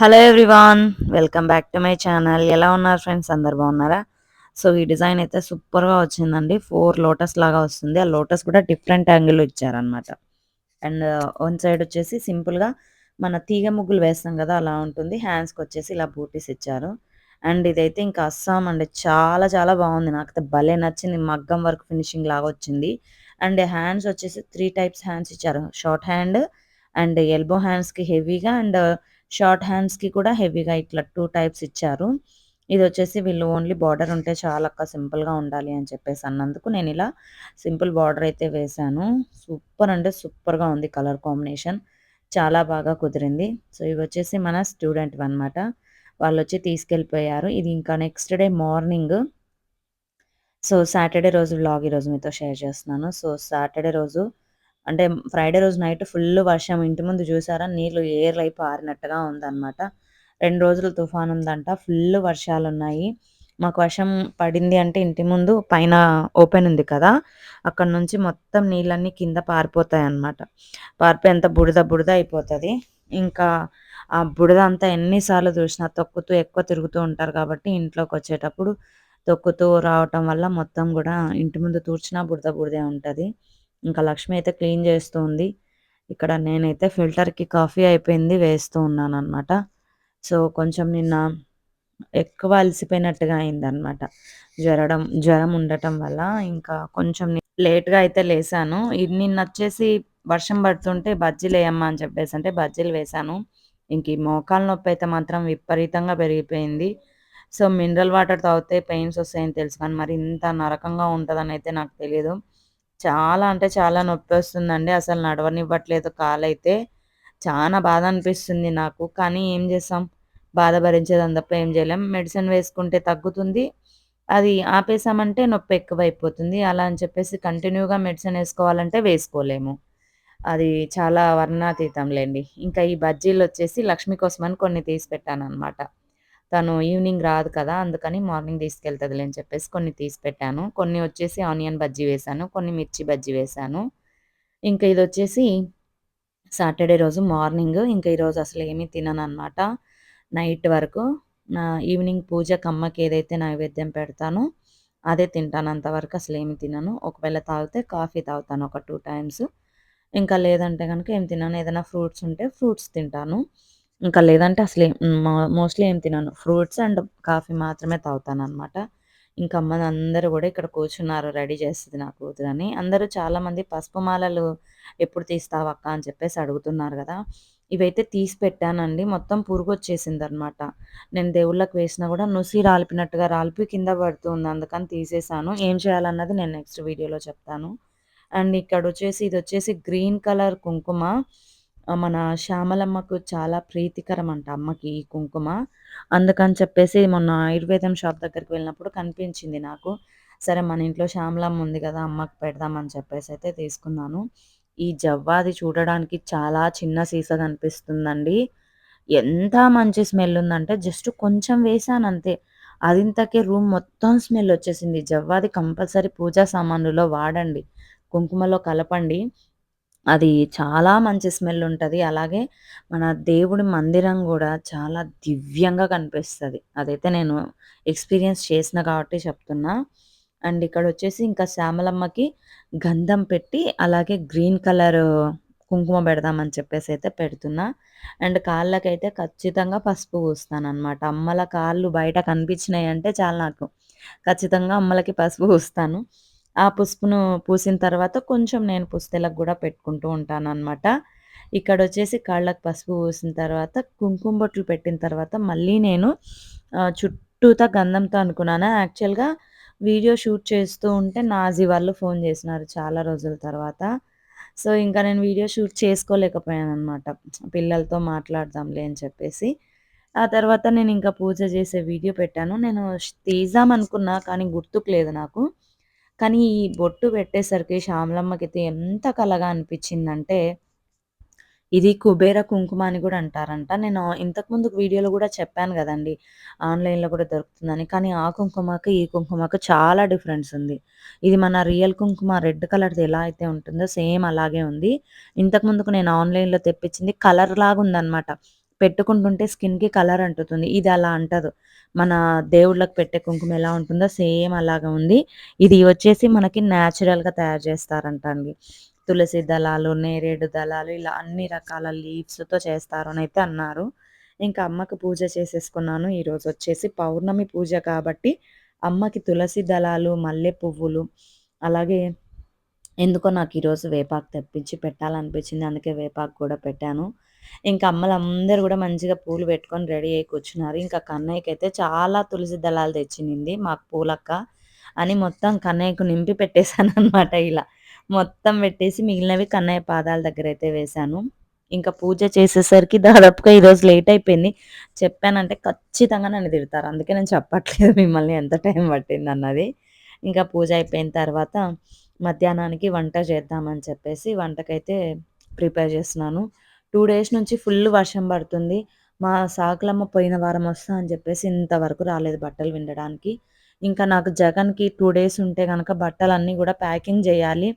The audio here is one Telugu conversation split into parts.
Hello everyone welcome back to my channel ఎలా ఉన్నారు ఫ్రెండ్స్ అందరు బాగున్నారా? సో ఈ డిజైన్ అయితే సూపర్గా వచ్చిందండి. ఫోర్ లోటస్ లాగా వస్తుంది. ఆ లోటస్ కూడా డిఫరెంట్ యాంగిల్ ఇచ్చారనమాట అండ్ వన్ సైడ్ వచ్చేసి సింపుల్గా మన తీగ ముగ్గులు వేస్తాం కదా అలా ఉంటుంది. హ్యాండ్స్కి వచ్చేసి ఇలా బూటీస్ ఇచ్చారు. అండ్ ఇదైతే ఇంకా అస్సాం అండి. చాలా చాలా బాగుంది. నాకైతే భలే నచ్చింది. మగ్గం వర్క్ ఫినిషింగ్ లాగా వచ్చింది. అండ్ హ్యాండ్స్ వచ్చేసి త్రీ టైప్స్ హ్యాండ్స్ ఇచ్చారు. షార్ట్ హ్యాండ్ అండ్ ఎల్బో హ్యాండ్స్కి హెవీగా అండ్ షార్ట్ హ్యాండ్స్కి కూడా హెవీగా ఇట్లా టూ టైప్స్ ఇచ్చారు. ఇది వచ్చేసి వీళ్ళు ఓన్లీ బార్డర్ ఉంటే చాలా సింపుల్గా ఉండాలి అని చెప్పేసి అన్నందుకు నేను ఇలా సింపుల్ బార్డర్ అయితే వేశాను. సూపర్ అంటే సూపర్గా ఉంది కలర్ కాంబినేషన్. చాలా బాగా కుదిరింది. సో ఇవి వచ్చేసి మన స్టూడెంట్ అనమాట వాళ్ళు వచ్చి తీసుకెళ్ళిపోయారు. ఇది ఇంకా next day morning. So Saturday రోజు వ్లాగ్ ఈరోజు మీతో షేర్ చేస్తున్నాను. సో సాటర్డే రోజు అంటే ఫ్రైడే రోజు నైట్ ఫుల్ వర్షం ఇంటి ముందు చూసారా? నీళ్ళు ఏర్లై పారినట్టుగా ఉందన్నమాట. రెండు రోజులు తుఫాన్ ఉందంట ఫుల్ వర్షాలు ఉన్నాయి మాకు వర్షం పడింది అంటే ఇంటి ముందు పైన ఓపెన్ ఉంది కదా అక్కడ నుంచి మొత్తం నీళ్ళన్నీ కింద పారిపోతాయి అన్నమాట పారిపోయి అంత బుడద బుడద అయిపోతుంది. ఇంకా ఆ బుడద అంతా ఎన్నిసార్లు చూసినా తొక్కుతూ ఎక్కువ తిరుగుతూ ఉంటారు కాబట్టి ఇంట్లోకి వచ్చేటప్పుడు తొక్కుతూ రావటం వల్ల మొత్తం కూడా ఇంటి ముందు తూర్చినా బుడద బుడదే ఉంటుంది. ఇంకా లక్ష్మి అయితే క్లీన్ చేస్తూ ఉంది ఇక్కడ నేనైతే ఫిల్టర్కి కాఫీ అయిపోయింది వేస్తూ ఉన్నాను అనమాట సో కొంచెం నిన్న ఎక్కువ అలసిపోయినట్టుగా అయిందనమాట జ్వరడం జ్వరం ఉండటం వల్ల ఇంకా కొంచెం లేట్గా అయితే లేసాను. ఇది నిన్న వచ్చేసి వర్షం పడుతుంటే బజ్జీలు వేయమ్మా అని చెప్పేసి అంటే బజ్జీలు వేశాను ఇంక ఈ మోకాల నొప్పి అయితే మాత్రం విపరీతంగా పెరిగిపోయింది. సో మినరల్ వాటర్ తాగితే పెయిన్స్ వస్తాయని తెలుసు కానీ మరి ఇంత నరకంగా ఉంటుందని అయితే నాకు తెలియదు చాలా అంటే చాలా నొప్పి వస్తుందండి అసలు నడవనివ్వట్లేదు కాలైతే. చాలా బాధ అనిపిస్తుంది నాకు. కానీ ఏం చేస్తాం? బాధ భరించేది తప్ప ఏం చేయలేం. మెడిసిన్ వేసుకుంటే తగ్గుతుంది. అది ఆపేసామంటే నొప్పి ఎక్కువైపోతుంది. అలా అని చెప్పేసి కంటిన్యూగా మెడిసిన్ వేసుకోవాలంటే వేసుకోలేము. అది చాలా వర్ణాతీతంలేండి. ఇంకా ఈ బజ్జీలు వచ్చేసి లక్ష్మి కోసమని కొన్ని తీసి పెట్టాను అనమాట తను ఈవినింగ్ రాదు కదా అందుకని మార్నింగ్ తీసుకెళ్తుందిలే అని చెప్పేసి కొన్ని తీసి పెట్టాను. కొన్ని వచ్చేసి ఆనియన్ బజ్జీ వేశాను కొన్ని మిర్చి బజ్జీ వేశాను ఇంకా ఇది వచ్చేసి సాటర్డే రోజు మార్నింగ్. ఇంకా ఈరోజు అసలు ఏమీ తినను అనమాట నైట్ వరకు నా ఈవినింగ్ పూజ కమ్మకి ఏదైతే నైవేద్యం పెడతానో అదే తింటాను అంతవరకు అసలు ఏమి తినను. ఒకవేళ తాగితే కాఫీ తాగుతాను ఒక టూ టైమ్స్. ఇంకా లేదంటే కనుక ఏం తినను. ఏదైనా ఫ్రూట్స్ ఉంటే ఫ్రూట్స్ తింటాను. ఇంకా లేదంటే అసలు మోస్ట్లీ ఏం తినను. ఫ్రూట్స్ అండ్ కాఫీ మాత్రమే తాగుతాను అనమాట ఇంకా అమ్మ అందరూ కూడా ఇక్కడ కూర్చున్నారు రెడీ చేస్తుంది నా కూతురని. అందరూ చాలామంది పసుపు మాలలు ఎప్పుడు తీస్తావు అక్క అని చెప్పేసి అడుగుతున్నారు కదా. ఇవైతే తీసి పెట్టానండి. మొత్తం పురుగు వచ్చేసింది అనమాట నేను దేవుళ్ళకి వేసినా కూడా నుసి రాలిపినట్టుగా రాలిపి కింద పడుతుంది అందుకని తీసేసాను. ఏం చేయాలన్నది నేను నెక్స్ట్ వీడియోలో చెప్తాను. అండ్ ఇక్కడ వచ్చేసి ఇది వచ్చేసి గ్రీన్ కలర్ కుంకుమ. మన శ్యామలమ్మకు చాలా ప్రీతికరం అంట అమ్మకి ఈ కుంకుమ. అందుకని చెప్పేసి మొన్న ఆయుర్వేదం షాప్ దగ్గరికి వెళ్ళినప్పుడు కనిపించింది నాకు. సరే మన ఇంట్లో శ్యామలమ్మ ఉంది కదా అమ్మకి పెడదామని చెప్పేసి అయితే తీసుకున్నాను. ఈ జవ్వాది చూడడానికి చాలా చిన్న సీసా కనిపిస్తుందండి. ఎంత మంచి స్మెల్ ఉందంటే జస్ట్ కొంచెం వేసాను అంతే. అదింతకే రూమ్ మొత్తం స్మెల్ వచ్చేసింది. జవ్వాది కంపల్సరీ పూజా సామాన్లలో వాడండి. కుంకుమలో కలపండి. అది చాలా మంచి స్మెల్ ఉంటుంది అలాగే మన దేవుడి మందిరం కూడా చాలా దివ్యంగా కనిపిస్తుంది అదైతే నేను ఎక్స్‌పీరియన్స్ చేసిన కాబట్టి చెప్తున్నా. అండ్ ఇక్కడ వచ్చేసి ఇంకా శ్యామలమ్మకి గంధం పెట్టి, అలాగే గ్రీన్ కలర్ కుంకుమ పెడదామని చెప్పేసి అయితే పెడుతున్నా. అండ్ కాళ్ళకైతే ఖచ్చితంగా పసుపు పూస్తాననమాట. అమ్మల కాళ్ళు బయట కనిపించినాయంటే చాలు నాకు. ఖచ్చితంగా అమ్మలకి పసుపు పూస్తాను. ఆ పసుపును పూసిన తర్వాత కొంచెం నేను పుస్తెలకు కూడా పెట్టుకుంటూ ఉంటాను అనమాట ఇక్కడ వచ్చేసి కాళ్ళకు పసుపు పూసిన తర్వాత కుంకుమ బొట్లు పెట్టిన తర్వాత మళ్ళీ నేను చుట్టూతా గంధంతో అనుకున్నాను. యాక్చువల్‌గా వీడియో షూట్ చేస్తూ ఉంటే నాజీ వాళ్ళు ఫోన్ చేసినారు చాలా రోజుల తర్వాత. సో, ఇంకా నేను వీడియో షూట్ చేసుకోలేకపోయాననమాట. పిల్లలతో మాట్లాడదాంలే అని చెప్పేసి. ఆ తర్వాత నేను ఇంకా పూజ చేసే వీడియో పెట్టాను. నేను తీజామనుకున్నా కానీ గుర్తుకు లేదు నాకు. కానీ ఈ బొట్టు పెట్టేసరికి శ్యామలమ్మకైతే ఎంత కలగా అనిపించిందంటే ఇది కుబేర కుంకుమ అని కూడా అంటారంట. నేను ఇంతకుముందు వీడియోలో కూడా చెప్పాను కదండి ఆన్‌లైన్‌లో కూడా దొరుకుతుందని. కానీ ఆ కుంకుమకి, ఈ కుంకుమకి చాలా డిఫరెన్స్ ఉంది. ఇది మన రియల్ కుంకుమ రెడ్ కలర్‌ది ఎలా అయితే ఉంటుందో సేమ్ అలాగే ఉంది. ఇంతకు ముందుకు నేను ఆన్‌లైన్‌లో తెప్పించింది కలర్ లాగా ఉందన్నమాట పెట్టుకుంటుంటే స్కిన్‌కి కలర్ అంటుతుంది. ఇది అలా అంటదు. మన దేవుళ్ళకి పెట్టే కుంకుమ ఎలా ఉంటుందో సేమ్ అలాగా ఉంది. ఇది వచ్చేసి మనకి న్యాచురల్‌గా తయారు చేస్తారంట అండి. తులసి దళాలు, నేరేడు దళాలు ఇలా అన్ని రకాల లీవ్స్‌తో చేస్తారు అనైతే అన్నారు. ఇంకా అమ్మకి పూజ చేసేసుకున్నాను. ఈరోజు వచ్చేసి పౌర్ణమి పూజ కాబట్టి అమ్మకి తులసి దళాలు, మల్లె పువ్వులు అలాగే ఎందుకో నాకు ఈరోజు వేపాకు తెప్పించి పెట్టాలనిపించింది. అందుకే వేపాకు కూడా పెట్టాను. ఇంకా అమ్మలందరూ కూడా మంచిగా పూలు పెట్టుకొని రెడీ అయ్యి కూర్చున్నారు. ఇంకా కన్నయ్యకైతే చాలా తులసి దళాలు తెచ్చింది మాకు పూలక్క అని మొత్తం కన్నయ్యకు నింపి పెట్టేశాననమాట ఇలా. మొత్తం పెట్టేసి మిగిలినవి కన్నయ్య పాదాల దగ్గర అయితే వేశాను. ఇంకా పూజ చేసేసరికి దాదాపుగా ఈరోజు లేట్ అయిపోయింది. చెప్పానంటే ఖచ్చితంగా నన్ను తిడతారు. అందుకే నేను చెప్పట్లేదు మిమ్మల్ని ఎంత టైం పట్టిందన్నది. ఇంకా పూజ అయిపోయిన తర్వాత మధ్యాహ్నానికి వంట చేద్దామని చెప్పేసి వంటకైతే ప్రిపేర్ చేస్తున్నాను. టూ డేస్ నుంచి ఫుల్ వర్షం పడుతుంది. మా సాకులమ్మ పోయిన వారం వస్తా అని చెప్పేసి ఇంతవరకు రాలేదు బట్టలు విండడానికి. ఇంకా నాకు జగన్‌కి టూ డేస్ ఉంటే కనుక బట్టలన్నీ కూడా ప్యాకింగ్ చేయాలి.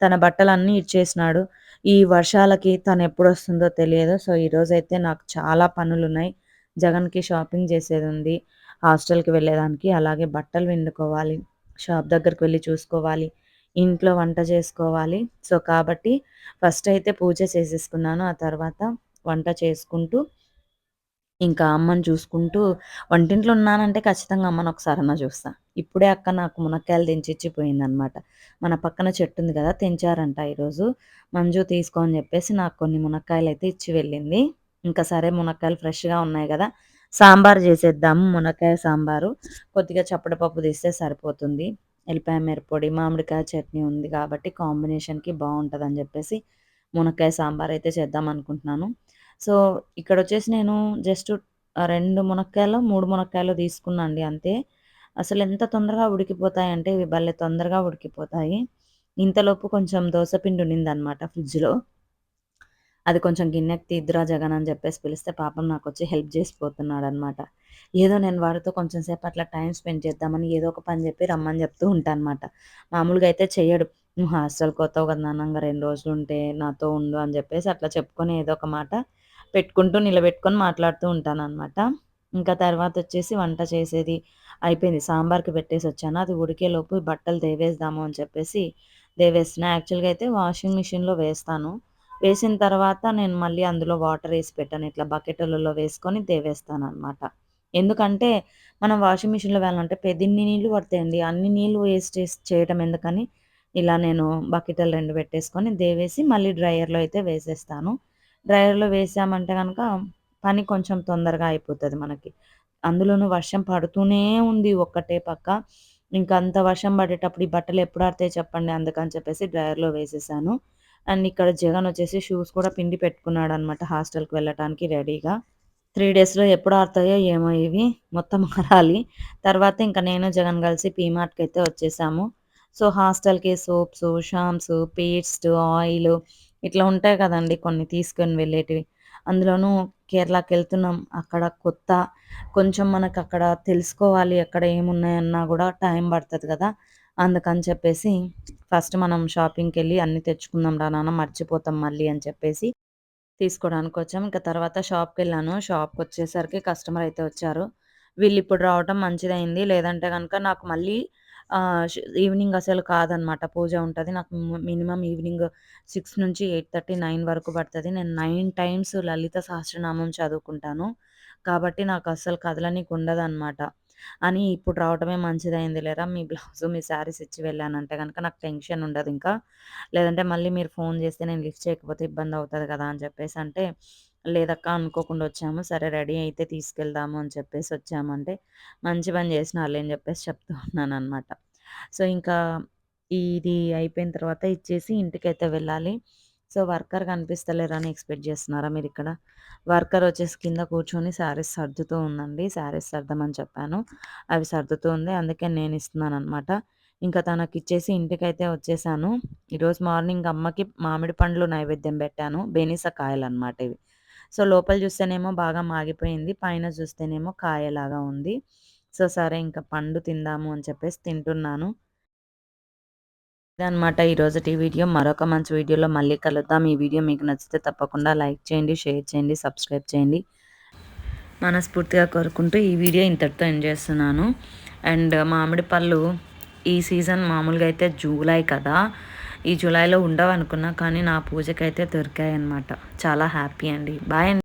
తన బట్టలన్నీ ఇచ్చేసినాడు. ఈ వర్షాలకి తను ఎప్పుడొస్తుందో తెలియదు. సో, ఈరోజైతే నాకు చాలా పనులు ఉన్నాయి జగన్‌కి షాపింగ్ చేసేది ఉంది హాస్టల్‌కి వెళ్ళేదానికి. అలాగే బట్టలు విండుకోవాలి. షాప్ దగ్గరికి వెళ్ళి చూసుకోవాలి. ఇంట్లో వంట చేసుకోవాలి. సో, కాబట్టి ఫస్ట్ అయితే పూజ చేసేసుకున్నాను. ఆ తర్వాత వంట చేసుకుంటూ ఇంకా అమ్మని చూసుకుంటూ వంటింట్లో ఉన్నానంటే ఖచ్చితంగా అమ్మని అన్న చూస్తా. ఇప్పుడే అక్క నాకు మునక్కాయలు తెంచిచ్చిపోయింది అనమాట మన పక్కన చెట్టు ఉంది కదా! తెంచారంట ఈరోజు. మంజు తీసుకో అని చెప్పేసి నాకు కొన్ని మునక్కాయలు అయితే ఇచ్చి వెళ్ళింది. ఇంకా సరే మునక్కాయలు ఫ్రెష్‌గా ఉన్నాయి కదా! సాంబార్ చేసేద్దాము మునక్కాయ సాంబారు. కొద్దిగా చప్పడపప్పు తీస్తే సరిపోతుంది. ఎల్లిపాయ మిరపొడి మామిడికాయ చట్నీ ఉంది కాబట్టి కాంబినేషన్‌కి బావుంటదని చెప్పేసి మునక్కాయ సాంబార్ అయితే చేద్దాం అనుకుంటున్నాను. సో, ఇక్కడొచ్చేసి నేను జస్ట్ రెండు మునక్కాయలు మూడు మునక్కాయలు తీసుకున్నా అండి అంతే. అసలు ఎంత తొందరగా ఉడికిపోతాయంటే ఇవి భలే తొందరగా ఉడికిపోతాయి. ఇంతలోపు కొంచెం దోస పిండి ఉండిందనమాట ఫ్రిడ్జ్‌లో. అది కొంచెం గిన్నెకి తీద్దురా జగన్ అని చెప్పేసి పిలిస్తే పాపం నాకు వచ్చి హెల్ప్ చేసిపోతున్నాడనమాట. ఏదో నేను వారితో కొంచెం సేపు అట్లా టైం స్పెండ్ చేద్దామని ఏదో ఒక పని చెప్పి రమ్మని చెప్తూ ఉంటానమాట మామూలుగా అయితే చెయ్యడు. "నువ్వు హాస్టల్‌కి పోతావు కదా నాన్న! రెండు రోజులు ఉంటే నాతో ఉండు" అని చెప్పేసి అట్లా చెప్పుకొని ఏదో ఒక మాట పెట్టుకుంటూ నిలబెట్టుకొని మాట్లాడుతూ ఉంటాననమాట. ఇంకా తర్వాత వచ్చేసి వంట చేసేది అయిపోయింది. సాంబార్‌కి పెట్టేసి వచ్చాను అది ఉడికేలోపు బట్టలు దేవేద్దాము అని చెప్పేసి దేవేస్తున్నా. యాక్చువల్‌గా అయితే వాషింగ్ మిషన్‌లో వేస్తాను. వేసిన తర్వాత నేను మళ్ళీ అందులో వాటర్ వేసి పెట్టాను ఇట్లా బకెట్లలో వేసుకొని తేవేస్తాను అనమాట ఎందుకంటే మనం వాషింగ్ మిషన్‌లో వెళ్ళాలంటే పెదిన్ని నీళ్ళు పడతాయండి. అన్ని నీళ్ళు వేస్ట్ చేసి చేయటం ఎందుకని ఇలా నేను బకెట్లు రెండు పెట్టేసుకొని దేవేసి మళ్ళీ డ్రైయర్‌లో అయితే వేసేస్తాను. డ్రైయర్‌లో వేసామంటే కనుక పని కొంచెం తొందరగా అయిపోతుంది మనకి. అందులోనూ వర్షం పడుతూనే ఉంది ఒక్కటే పక్క. ఇంకా అంత వర్షం పడేటప్పుడు ఈ బట్టలు ఎప్పుడు ఆడితే చెప్పండి. అందుకని చెప్పేసి డ్రైయర్‌లో వేసేసాను. అండ్ ఇక్కడ జగన్ వచ్చేసి షూస్ కూడా పిండి పెట్టుకున్నాడనమాట హాస్టల్‌కి వెళ్ళటానికి రెడీగా. త్రీ డేస్‌లో ఎప్పుడు ఆడతాయో ఏమో ఇవి. మొత్తం మారాలి తర్వాత ఇంక నేను జగన్ కలిసి పీమార్ట్‌కైతే వచ్చేసాము. సో, హాస్టల్‌కి సోప్స్ షాంప్స్ పేస్ట్, ఆయిల్ ఇట్లా ఉంటాయి కదండి కొన్ని తీసుకొని వెళ్ళేటివి. అందులోనూ కేరళకి వెళ్తున్నాం అక్కడ కొత్త. కొంచెం మనకు అక్కడ తెలుసుకోవాలి ఎక్కడ ఏమున్నాయన్నా కూడా టైం పడుతుంది కదా! అందుకని చెప్పేసి ఫస్ట్ మనం షాపింగ్కి వెళ్ళి అన్నీ తెచ్చుకుందాం రా నాన్న మర్చిపోతాం మళ్ళీ అని చెప్పేసి తీసుకోవడానికి వచ్చాం ఇంకా తర్వాత షాప్కి వెళ్ళాను షాప్కి వచ్చేసరికి కస్టమర్ అయితే వచ్చారు. వీళ్ళు ఇప్పుడు రావటం మంచిదైంది లేదంటే కనుక నాకు మళ్ళీ ఈవినింగ్ అసలు కాదనమాట. పూజ ఉంటుంది నాకు మినిమం ఈవినింగ్ సిక్స్ నుంచి 8:30, 9 వరకు పడుతుంది నేను నైన్ టైమ్స్ లలిత సహస్రనామం చదువుకుంటాను. కాబట్టి నాకు అస్సలు కదలనీకి ఉండదనమాట. అని ఇప్పుడు రావటమే మంచిదైంది లేరా మీ బ్లౌజు, మీ శారీస్ ఇచ్చి వెళ్ళానంటే కనుక నాకు టెన్షన్ ఉండదు ఇంకా లేదంటే మళ్ళీ మీరు ఫోన్ చేస్తే నేను లిఫ్ట్ చేయకపోతే ఇబ్బంది అవుతుంది కదా! అని చెప్పేసి అంటే లేదక్క అనుకోకుండా వచ్చాము. సరే రెడీ అయితే తీసుకెళ్దాము అని చెప్పేసి వచ్చామంటే, మంచి పని చేసినారులే అని చెప్పేసి చెప్తూ ఉన్నాననమాట. సో, ఇంకా ఇది అయిపోయిన తర్వాత ఇచ్చేసి ఇంటికైతే వెళ్ళాలి. సో, వర్కర్ కనిపిస్తలేరని ఎక్స్‌పెక్ట్ చేస్తున్నారా మీరు ఇక్కడ వర్కర్ వచ్చేసి కింద కూర్చొని శారీస్ సర్దుతూ ఉందండి. శారీస్ సర్దమని చెప్పాను. అవి సర్దుతూ ఉంది. అందుకే నేను ఇస్తున్నాను అనమాట ఇంకా తనకిచ్చేసి ఇంటికైతే వచ్చేసాను. ఈరోజు మార్నింగ్ అమ్మకి మామిడి పండ్లు నైవేద్యం పెట్టాను. బెనిస కాయలనమాట ఇవి. సో, లోపల చూస్తేనేమో బాగా మాగిపోయింది. పైన చూస్తేనేమో కాయలాగా ఉంది. సో, సరే ఇంకా పండు తిందాము అని చెప్పేసి తింటున్నాను. అనమాట ఈరోజుటి వీడియో. మరొక మంచి వీడియోలో మళ్ళీ కలుద్దాం. ఈ వీడియో మీకు నచ్చితే తప్పకుండా లైక్ చేయండి, షేర్ చేయండి, సబ్స్క్రైబ్ చేయండి. మనస్ఫూర్తిగా కోరుకుంటూ ఈ వీడియో ఇంతటితో ఎండ్ చేస్తున్నాను అండ్ మామిడి పళ్ళు ఈ సీజన్ మామూలుగా అయితే జూలై కదా ఈ జూలైలో ఉండవు అనుకున్నా కానీ నా పూజకైతే దొరికాయి అనమాట చాలా హ్యాపీ అండి బాయ్